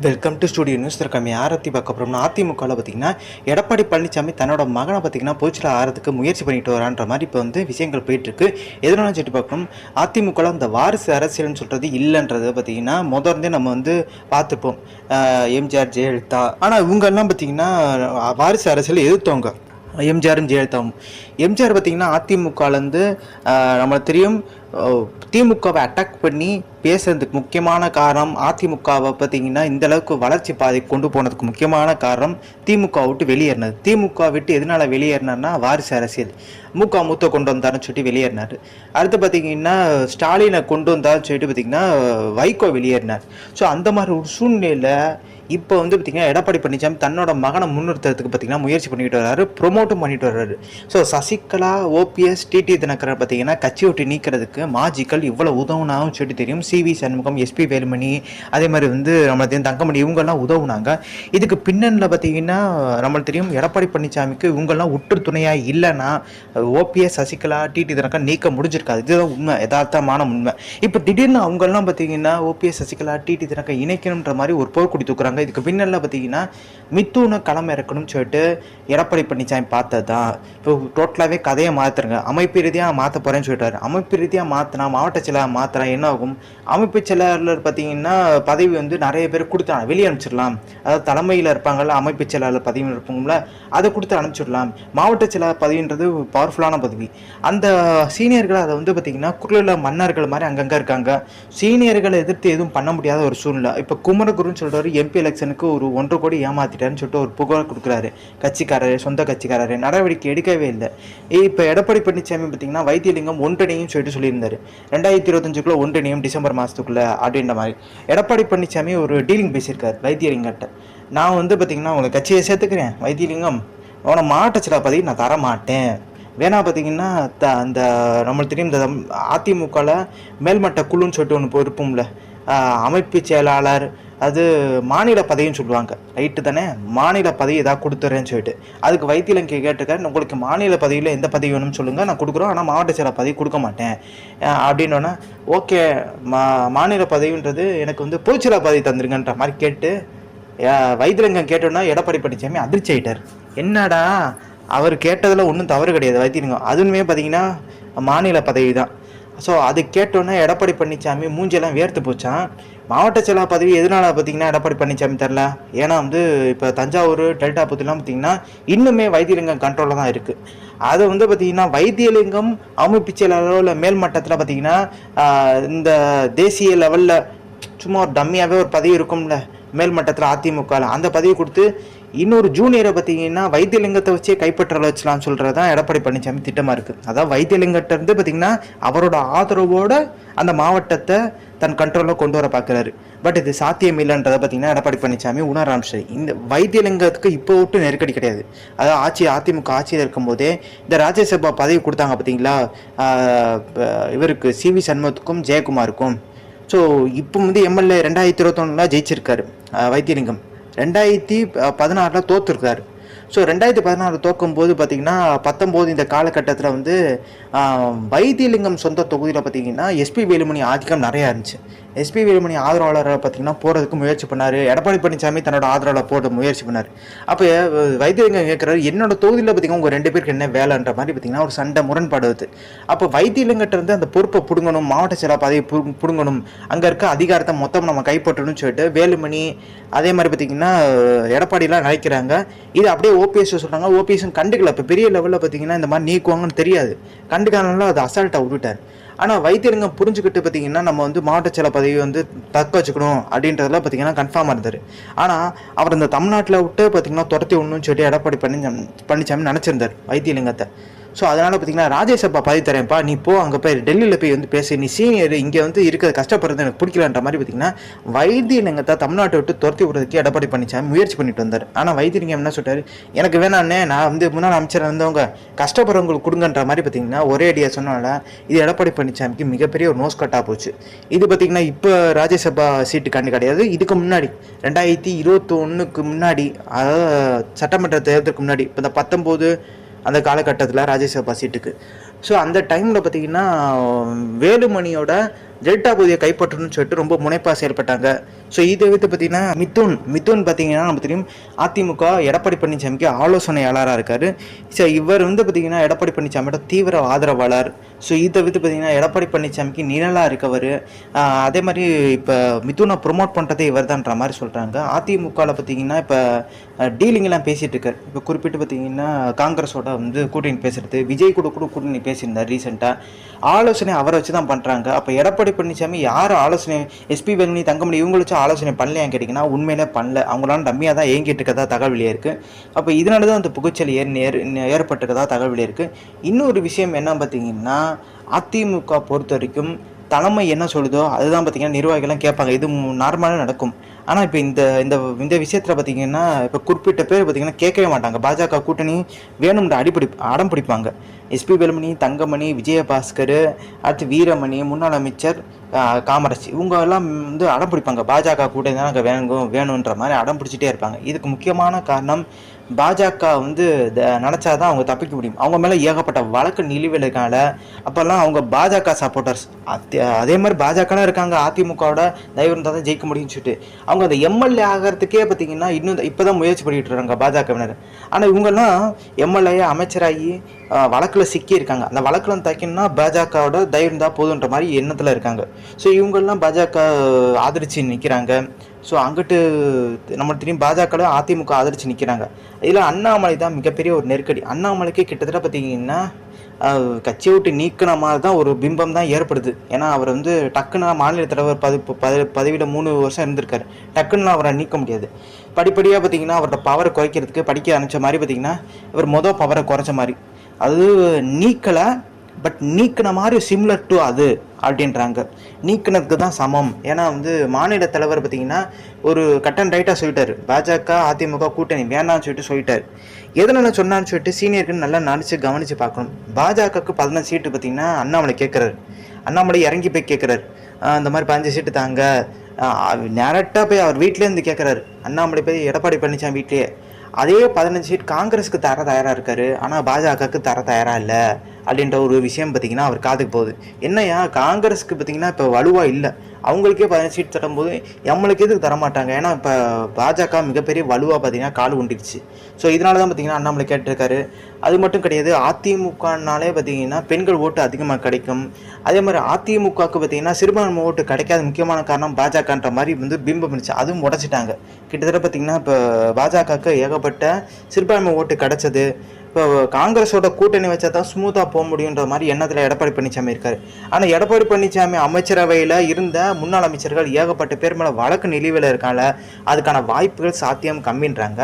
Welcome to studio news இருக்காம யாரை பற்றி பார்க்க போகிறோம்னா அதிமுகவில் பார்த்தீங்கன்னா எடப்பாடி பழனிசாமி தன்னோட மகனை பார்த்தீங்கன்னா பொதுச்சில் ஆறதுக்கு முயற்சி பண்ணிட்டு வரான்ற மாதிரி இப்போ வந்து விஷயங்கள் போயிட்டுருக்கு. எதனால சொல்லிட்டு பார்க்கணும் அதிமுகவில் அந்த வாரிசு அரசியல்னு சொல்கிறது இல்லைன்றதை பார்த்தீங்கன்னா முதர்ந்தே நம்ம வந்து பார்த்துப்போம். எம்ஜிஆர் ஜெயலலிதா. ஆனால் இவங்கெல்லாம் பார்த்தீங்கன்னா வாரிசு அரசியல் எதிர்த்தவங்க. எம்ஜிஆரும் ஜெயலலிதாவும். எம்ஜிஆர் பார்த்தீங்கன்னா அதிமுகலேருந்து நம்மளுக்கு தெரியும் திமுகவை அட்டாக் பண்ணி பேசுறதுக்கு முக்கியமான காரணம் அதிமுகவை பார்த்தீங்கன்னா இந்த அளவுக்கு வளர்ச்சி பாதை கொண்டு போனதுக்கு முக்கியமான காரணம் திமுக விட்டு வெளியேறினது. திமுக விட்டு எதனால வெளியேறினார்னா வாரிசு அரசியல். முக மூத்த கொண்டு வந்தாருன்னு சொல்லிட்டு வெளியேறினார். அடுத்து பார்த்தீங்கன்னா ஸ்டாலினை கொண்டு வந்தாருன்னு சொல்லிட்டு பார்த்திங்கன்னா வைகோ வெளியேறினார். ஸோ அந்த மாதிரி ஒரு சூழ்நிலையில் இப்போ வந்து பார்த்தீங்கன்னா எடப்பாடி பழனிசாமி தன்னோட மகனை முன்னிறுத்துறதுக்கு பார்த்தீங்கன்னா முயற்சி பண்ணிட்டு வர்றாரு ப்ரொமோட்டும் பண்ணிட்டு வர்றாரு so Sasikala OPS TT Dhinakaran பார்த்தீங்கன்னா கட்சி விட்டு நீக்கிறதுக்கு மாஜிக்கல் இவ்வளோ உதவுனாவும் சொல்லிட்டு தெரியும். சிவி சண்முகம் எஸ்பி வேலுமணி அதே மாதிரி வந்து நம்மளுக்கு தெரியும் தங்கமணி இவங்கெல்லாம் உதவுனாங்க. இதுக்கு பின்னணியில் பார்த்தீங்கன்னா நம்மளுக்கு தெரியும் எடப்பாடி பழனிசாமிக்கு இவங்கெல்லாம் உற்று துணையாக இல்லைன்னா ஓபிஎஸ் சசிகலா டிடி தினகரன் நீக்க முடிஞ்சிருக்காது. இதுதான் உண்மை யதார்த்தமான உண்மை. இப்போ திடீர்னு அவங்கெல்லாம் பார்த்தீங்கன்னா ஓபிஎஸ் சசிகலா டிடி தினகரன் இணைக்கணுன்ற மாதிரி ஒரு போர்க்குடி தூக்குறாங்க. இதுக்கு பின்னல்ல பார்த்தீங்கன்னா மித்துனை களம் இறக்கணும்னு சொல்லிட்டு எடப்பாடி பழனிசாமி பார்த்தது தான் இப்போ டோட்டலாகவே கதையை மாற்றுறங்க அமைப்பு ரீதியாக மாற்ற போகிறேன்னு சொல்லிட்டாரு. அமைப்பு ரீதியாக மாற்றினா மாவட்ட செயலாளர் மாற்றினா என்ன ஆகும்? அமைப்பு செயலாளர் பார்த்தீங்கன்னா பதவி வந்து நிறைய பேர் கொடுத்தாங்க வெளியே அனுப்பிச்சிடலாம். அதாவது தலைமையில் இருப்பாங்கல்ல அமைப்பு செயலாளர் பதவி இருப்பாங்கள அதை கொடுத்து அனுப்பிச்சிடலாம். மாவட்ட செயலாளர் பதவின்றது பவர்ஃபுல்லான பதவி. அந்த சீனியர்கள் அதை வந்து பார்த்தீங்கன்னா குரலில் மன்னர்கள் மாதிரி அங்கங்கே இருக்காங்க. சீனியர்களை எதிர்த்து எதுவும் பண்ண முடியாத ஒரு சூழ்நிலை. இப்போ குமரகுருன்னு சொல்கிறவர் எம்பி எலெக்ஷனுக்கு ஒரு ஒன்றரை கோடி ஏமாத்திட்டாருன்னு சொல்லிட்டு ஒரு புகார் கொடுக்குறாரு. கட்சிக்காரரு சொந்த கட்சிக்காரரு. நடவடிக்கை எடுக்கவே இல்லை. இப்போ எடப்பாடி பழனிசாமி பார்த்தீங்கன்னா வைத்தியலிங்கம் ஒன்றிணையும் சொல்லிட்டு சொல்லியிருந்தார். ரெண்டாயிரத்தி இருபத்தஞ்சுக்குள்ளே ஒன்றிணையும் டிசம்பர் மாதத்துக்குள்ளே அப்படின்ற மாதிரி. எடப்பாடி பழனிசாமி ஒரு டீலிங் பேசியிருக்காரு வைத்தியலிங்கட்ட நான் வந்து பார்த்தீங்கன்னா உங்களை கட்சியை சேர்த்துக்கிறேன் வைத்தியலிங்கம். அவனை மாவட்ட சில பதவி நான் தர மாட்டேன் வேணா பார்த்தீங்கன்னா த அந்த நம்மளுக்கு தெரியும் இந்த அதிமுகவில் மேல்மட்ட குழுன்னு சொல்லிட்டு ஒன்று இருப்போம்ல அமைப்பு செயலாளர் அது மாநில பதவின்னு சொல்லுவாங்க. ரைட்டு தானே? மாநில பதவி ஏதாவது கொடுத்துறேன்னு சொல்லிட்டு. அதுக்கு வைத்தியலம் கேட்டிருக்காரு உங்களுக்கு மாநில பதவியில் எந்த பதவி வேணும்னு சொல்லுங்கள் நான் கொடுக்குறோம். ஆனால் மாவட்ட செயலர் பதவி கொடுக்க மாட்டேன். அப்படின்னோன்னா ஓகே மா மாநில பதவின்றது எனக்கு வந்து பொதுச்செயலர் பதவி தந்துருங்கன்ற மாதிரி கேட்டு ஆஹ் வைத்தியலிங்கம் கேட்டோன்னா எடப்பாடி பழனிசாமி அதிர்ச்சி ஆயிட்டார். என்னடா? அவர் கேட்டதில் ஒன்றும் தவறு கிடையாது வைத்தியலிங்கம். அதுவுமே பார்த்தீங்கன்னா மாநில பதவி தான் ஸோ அது கேட்டோன்னே எடப்பாடி பழனிசாமி மூஞ்செல்லாம் வேர்த்து போச்சான் மாவட்ட செயலர் பதவி எதனால பார்த்தீங்கன்னா எடப்பாடி பழனிசாமி தெரில ஏன்னா வந்து இப்போ தஞ்சாவூர் டெல்டா பற்றிலாம் பார்த்தீங்கன்னா இன்னுமே வைத்தியலிங்கம் கண்ட்ரோலில் தான் இருக்குது அதை வந்து பார்த்தீங்கன்னா வைத்தியலிங்கம் அமைப்பு செயலாளரோ இல்லை மேல்மட்டத்தில் பார்த்தீங்கன்னா இந்த தேசிய லெவலில் சும்மா ஒரு டம்மியாகவே ஒரு பதவி இருக்கும்ல மேல்மட்டத்தில் அதிமுகவில் அந்த பதவி கொடுத்து இன்னொரு ஜூனியரை பார்த்தீங்கன்னா வைத்தியலிங்கத்தை வச்சே கைப்பற்ற வச்சலாம்னு சொல்கிறது தான் எடப்பாடி பழனிசாமி திட்டமாக இருக்குது அதாவது வைத்தியலிங்கத்தை இருந்து பார்த்தீங்கன்னா அவரோட ஆதரவோட அந்த மாவட்டத்தை தன் கண்ட்ரோலில் கொண்டு வர பார்க்குறாரு. பட் இது சாத்தியம் இல்லைன்றதை பார்த்தீங்கன்னா எடப்பாடி பழனிசாமி உணர ஆரம்பிச்சாரு இந்த வைத்தியலிங்கத்துக்கு இப்போ விட்டு நெருக்கடி கிடையாது. அதாவது ஆட்சி அதிமுக ஆட்சியில் இருக்கும்போதே இந்த ராஜ்யசபா பதவி கொடுத்தாங்க பார்த்தீங்களா? இவருக்கு சி வி சண்முகத்துக்கும் ஜெயக்குமாருக்கும். ஸோ இப்போ வந்து எம்எல்ஏ ரெண்டாயிரத்தி இருபத்தொன்னில் ஜெயிச்சிருக்காரு வைத்தியலிங்கம். ரெண்டாயிரத்தி பதினாறில் தோத்துருக்காரு. ஸோ ரெண்டாயிரத்தி பதினாறு தோக்கும் போது பார்த்தீங்கன்னா பத்தொம்போது இந்த காலகட்டத்தில் வந்து வைத்தியலிங்கம் சொந்த தொகுதியில் பார்த்தீங்கன்னா எஸ்பி வேலுமணி ஆதிக்கம் நிறையா இருந்துச்சு. எஸ்பி வேலுமணி ஆதரவாளராக பார்த்தீங்கன்னா போகிறதுக்கு முயற்சி பண்ணார். எடப்பாடி பழனிசாமி தன்னோட ஆதரவாளர் போட முயற்சி பண்ணார். அப்போ வைத்தியலிங்கம் கேட்குறாரு என்னோட தொகுதியில் பார்த்தீங்கன்னா உங்கள் ரெண்டு பேருக்கு என்ன வேலைன்ற மாதிரி பார்த்தீங்கன்னா ஒரு சண்டை முரண்பாடு வருது. அப்போ வைத்தியலிங்கட்டிருந்து அந்த பொறுப்பை பிடுங்கணும் மாவட்ட செயலர் பதவி பிடுங்கணும் அங்கே இருக்க அதிகாரத்தை மொத்தம் நம்ம கைப்பற்றணும்னு சொல்லிட்டு வேலுமணி அதே மாதிரி பார்த்தீங்கன்னா எடப்பாடிலாம் நினைக்கிறாங்க. இது அப்படியே ஓபிஎஸ் சொல்கிறாங்க ஓபிஎஸ் கண்டுக்கல. இப்போ பெரிய லெவலில் பார்த்தீங்கன்னா இந்த மாதிரி நீக்குவாங்கன்னு தெரியாது. கண்டுக்காதனால அது அசால்ட்டாக விட்டுட்டார். ஆனால் வைத்தியலிங்கம் புரிஞ்சுக்கிட்டு பார்த்தீங்கன்னா நம்ம வந்து மாவட்ட செல பதவி வந்து தக்க வச்சுக்கணும் அப்படின்றதுல பார்த்தீங்கன்னா கன்ஃபார்மாக இருந்தார். ஆனால் அவர் இந்த தமிழ்நாட்டில் விட்டு பார்த்தீங்கன்னா துரத்தி விடணும்னு சொல்லி எடப்பாடி பழனிசாமி பழனிசாமி நினச்சிருந்தார் வைத்தியலிங்கத்தை. ஸோ அதனால் பார்த்தீங்கன்னா ராஜேஷப்பா பதவி தரேன்ப்பா. நீ போ அங்கே போய் டெல்லியில் போய் வந்து பேசு. நீ சீனியர் இங்கே வந்து இருக்கிறது கஷ்டப்படுறது எனக்கு பிடிக்கலன்ற மாதிரி பார்த்தீங்கன்னா வைத்தியலிங்கத்தை தமிழ்நாட்டை விட்டு துரத்தி விடுறதுக்கு எடப்பாடி பழனிசாமி முயற்சி பண்ணிட்டு வந்தார். ஆனால் வைத்தியலிங்கம் என்ன சொல்கிறார் எனக்கு வேணாண்ணே நான் வந்து முன்னாள் அமைச்சர் இருந்தவங்க கஷ்டப்படுறவங்களுக்கு கொடுங்கன்ற மாதிரி பார்த்தீங்கன்னா ஒரே ஐடியா சொன்னால இது எடப்பாடி பழனிசாமிக்கு மிகப்பெரிய ஒரு நோஸ் கட்டாக போச்சு. இது பார்த்தீங்கன்னா இப்போ ராஜ்யசபா சீட்டுக்காண்டி கிடையாது. இதுக்கு முன்னாடி ரெண்டாயிரத்தி இருபத்தி ஒன்றுக்கு முன்னாடி அதாவது சட்டமன்ற தேர்தலுக்கு முன்னாடி இப்போ இந்த பத்தொம்போது அந்த காலகட்டத்தில் ராஜ்யசபா சீட்டுக்கு. ஸோ அந்த டைமில் பார்த்தீங்கன்னா வேலுமணியோட டெல்டா பகுதியை கைப்பற்றணும்னு சொல்லிட்டு ரொம்ப முனைப்பாக செயல்பட்டாங்க. ஸோ இதை வைத்து பார்த்தீங்கன்னா மிதுன் மிதுன் பார்த்திங்கன்னா நம்ம தெரியும் அதிமுக எடப்பாடி பழனிசாமிக்கு ஆலோசனையாளராக இருக்கார். ஸோ இவர் வந்து பார்த்தீங்கன்னா எடப்பாடி பழனிசாமியோட தீவிர ஆதரவாளர். ஸோ இதை வைத்து பார்த்திங்கன்னா எடப்பாடி பழனிசாமிக்கு நிழலாக இருக்கவர். அதே மாதிரி இப்போ மிதுனை ப்ரொமோட் பண்ணுறதே இவர் தான்ற மாதிரி சொல்கிறாங்க அதிமுகவில் பார்த்தீங்கன்னா இப்போ டீலிங்லாம் பேசிகிட்டு இருக்கார் இப்போ குறிப்பிட்டு பார்த்தீங்கன்னா காங்கிரஸோட வந்து கூட்டணி பேசுறது விஜய் கூட கூட கூட்டணி பேசியிருந்தார் ரீசெண்டாக ஆலோசனை அவரை வச்சு தான் பண்ணுறாங்க அப்போ எடப்பாடி பழனிசாமி யார் ஆலோசனை எஸ்பி வேலுமணி தங்கமணி இவங்க வச்சு ஆலோசனை பண்ணலையான்னு கேட்டிங்கன்னா உண்மையிலே பண்ணல. அவங்களால டம்மியாக தான் ஏங்கிட்டு இருக்கதா தகவல் வெளியே இருக்குது அப்போ இதனால தான் அந்த புகைச்சல் ஏற் நேர் ஏற்பட்டிருக்கதா தகவல் வெளியே இருக்குது இன்னொரு விஷயம் என்ன பார்த்தீங்கன்னா அதிமுக பொறுத்த வரைக்கும் தலைமை என்ன சொல்லுதோ அதுதான் பார்த்தீங்கன்னா நிர்வாகிகள்லாம் கேட்பாங்க. இது நார்மலாக நடக்கும். ஆனால் இப்போ இந்த இந்த இந்த விஷயத்தில் பார்த்தீங்கன்னா இப்போ குறிப்பிட்ட பேர் பார்த்தீங்கன்னா கேட்கவே மாட்டாங்க. பாஜக கூட்டணி வேணும்ன்ற அடிப்படி அடம் பிடிப்பாங்க. எஸ்பி வேலுமணி தங்கமணி விஜயபாஸ்கர் அடுத்து வீரமணி முன்னாள் அமைச்சர் காமராஜ் இவங்க எல்லாம் வந்து அடம் பிடிப்பாங்க. பாஜக கூட்டணி தான் நாங்கள் வேணும் வேணுன்ற மாதிரி அடம் பிடிச்சிட்டே இருப்பாங்க. இதுக்கு முக்கியமான காரணம் பாஜக வந்து நினச்சாதான் அவங்க தப்பிக்க முடியும். அவங்க மேலே ஏகப்பட்ட வழக்கு நிலுவையிலனால அப்போல்லாம் அவங்க பாஜக சப்போர்ட்டர்ஸ் அதே மாதிரி பாஜகலாம் இருக்காங்க. அதிமுகவோட தயவு இருந்தால் தான் ஜெயிக்க முடியும்னு சொல்லிட்டு. அவங்க அந்த எம்எல்ஏ ஆகிறதுக்கே பார்த்தீங்கன்னா இன்னும் இப்போ தான் முயற்சி பண்ணிட்டு இருக்காங்க பாஜகவினர். ஆனால் இவங்கெல்லாம் எம்எல்ஏ அமைச்சராகி வழக்கில் சிக்கியிருக்காங்க. அந்த வழக்கில் தைக்கணும்னா பாஜகவோட தைரியம் தான் போதுன்ற மாதிரி எண்ணத்தில் இருக்காங்க. ஸோ இவங்கெல்லாம் பாஜக ஆதரித்து நிற்கிறாங்க ஸோ அங்கிட்டு நம்ம திரும்பி பாஜக அதிமுக ஆதரித்து நிற்கிறாங்க இதில் அண்ணாமலை தான் மிகப்பெரிய ஒரு நெருக்கடி. அண்ணாமலைக்கு கிட்டத்தட்ட பார்த்தீங்கன்னா கட்சியை விட்டு நீக்கின மாதிரி தான் ஒரு பிம்பம் தான் ஏற்படுது. ஏன்னா அவர் வந்து டக்குன்னு மாநில தலைவர் பதவி பதவியில் மூணு வருஷம் இருந்திருக்காரு. டக்குன்னு அவரை நீக்க முடியாது. படிப்படியாக பார்த்தீங்கன்னா அவரோட பவரை குறைக்கிறதுக்கு படிக்க ஆரம்பித்த மாதிரி பார்த்தீங்கன்னா இவர் மொதல் பவரை குறைச்ச மாதிரி. அது நீக்கலை பட் நீக்கின மாதிரி சிம்லர் டு அது. அப்படின்றாங்க. நீக்கினதுக்கு தான் சமம். ஏன்னா வந்து மாநில தலைவர் பார்த்தீங்கன்னா ஒரு கட் அண்ட் ரைட்டாக சொல்லிட்டார். பாஜக அதிமுக கூட்டணி வேணாம்னு சொல்லிட்டு சொல்லிட்டார். எதனால சொன்னான்னு சொல்லிட்டு சீனியருக்கு நல்லா நினச்சி கவனித்து பார்க்கணும். பாஜகவுக்கு பதினஞ்சு சீட்டு பார்த்தீங்கன்னா அண்ணாமலை கேட்குறாரு. அண்ணாமலை இறங்கி போய் கேட்குறாரு. இந்த மாதிரி பதினஞ்சு சீட்டு தாங்க. டேரெக்டாக போய் அவர் வீட்டிலேருந்து கேட்குறாரு. அண்ணாமலை போய் எடப்பாடி பழனிசாமி வீட்லேயே. அதே பதினஞ்சு சீட் காங்கிரஸுக்கு தர தயாராக இருக்காரு. ஆனால் பாஜகவுக்கு தர தயாராக இல்லை. அப்படின்ற ஒரு விஷயம் பார்த்தீங்கன்னா அவர் காதுக்கு போகுது. என்னையா காங்கிரஸுக்கு பார்த்தீங்கன்னா இப்போ வலுவாக இல்லை. அவங்களுக்கே பதினஞ்சு சீட் தரும்போது நம்மளுக்கு எதுக்கு தர மாட்டாங்க ஏன்னா இப்போ பாஜக மிகப்பெரிய வலுவாக பார்த்தீங்கன்னா கால் உண்டிடுச்சு ஸோ இதனால தான் பார்த்தீங்கன்னா அண்ணாமலை கேட்டிருக்காரு. அது மட்டும் கிடையாது அதிமுகனாலே பார்த்தீங்கன்னா பெண்கள் ஓட்டு அதிகமாக கிடைக்கும். அதே மாதிரி அதிமுகவுக்கு பார்த்தீங்கன்னா சிறுபான்மை ஓட்டு கிடைக்காத முக்கியமான காரணம் பாஜகன்ற மாதிரி வந்து பிம்பம் இருந்துச்சு. அதுவும் உடச்சிட்டாங்க. கிட்டத்தட்ட பார்த்தீங்கன்னா இப்போ பாஜகவுக்கு ஏகப்பட்ட சிறுபான்மை ஓட்டு கிடைச்சது. இப்போ காங்கிரஸோட கூட்டணி வச்சா தான் ஸ்மூத்தாக போக முடியுன்ற மாதிரி எண்ணத்தில் எடப்பாடி பழனிசாமி இருக்கார். ஆனால் எடப்பாடி பழனிசாமி அமைச்சரவையில் இருந்த முன்னாள் அமைச்சர்கள் ஏகப்பட்ட பேர் மேலே வழக்கு நிலுவையில் இருக்கால அதுக்கான வாய்ப்புகள் சாத்தியம் கம்மின்றாங்க.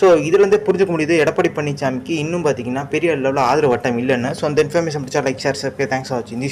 ஸோ இதுலேருந்தே புரிஞ்சுக்க முடியுது எடப்பாடி பழனிசாமிக்கு இன்னும் பார்த்தீங்கன்னா பெரிய லெவலில் ஆதரவு வட்டம் இல்லைன்னு. ஸோ அந்த இன்ஃபர்மேஷன் பிடிச்சா like share sir thanks for வாட்சிங்